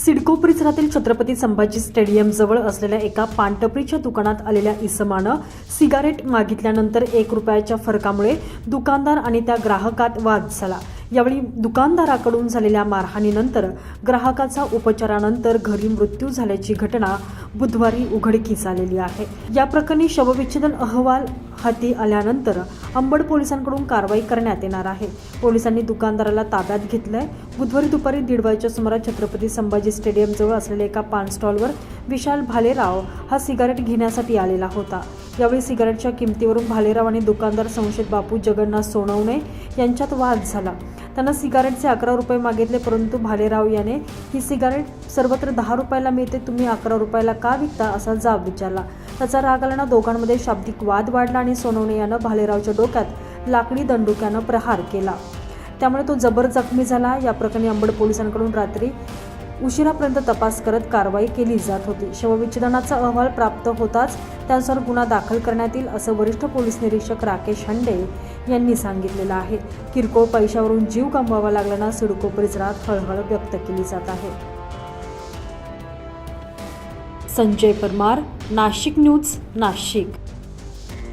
सिडको परिसरातील छत्रपती संभाजी स्टेडियमजवळ असलेल्या एका पानटपरीच्या दुकानात आलेल्या इसमानं सिगारेट मागितल्यानंतर एक रुपयाच्या फरकामुळे दुकानदार आणि त्या ग्राहकात वाद झाला. यावेळी दुकानदाराकडून झालेल्या मारहाणीनंतर ग्राहकाचा उपचारानंतर घरी मृत्यू झाल्याची घटना बुधवारी उघडकीस आलेली आहे. या प्रकरणी शवविच्छेदन अहवाल हाती आल्यानंतर अंबड पोलिसांकडून कारवाई करण्यात येणार आहे. पोलिसांनी दुकानदाराला ताब्यात घेतलंय. बुधवारी दुपारी दीड वाजेच्या सुमारास छत्रपती संभाजी स्टेडियमजवळ असलेल्या एका पान स्टॉलवर विशाल भालेराव हा सिगारेट घेण्यासाठी आलेला होता. यावेळी सिगारेटच्या किमतीवरून भालेराव आणि दुकानदार संशयित बापू जगन्नाथ सोनवणे यांच्यात वाद झाला. त्यांना सिगारेटचे अकरा रुपये मागितले परंतु भालेराव याने ही सिगारेट सर्वत्र दहा रुपयाला मिळते तुम्ही अकरा रुपयाला का विकता असा जाब विचारला. त्याचा राग आल्यानं दोघांमध्ये शाब्दिक वाद वाढला आणि सोनवणे यानं भालेरावच्या डोक्यात लाकडी दंडुक्यानं प्रहार केला. त्यामुळे तो जबर जखमी झाला. या प्रकरणी अंबड पोलिसांकडून रात्री उशिरापर्यंत तपास करत कारवाई केली जात होती. शवविच्छेदनाचा अहवाल प्राप्त होताच त्यानुसार गुन्हा दाखल करण्यात येईल असं वरिष्ठ पोलीस निरीक्षक राकेश हंडे यांनी सांगितलेलं आहे. किरकोळ पैशावरून जीव गमवावा लागल्यानं सिडको परिसरात हळहळ व्यक्त केली जात आहे. संजय परमार नाशिक न्यूज नाशिक.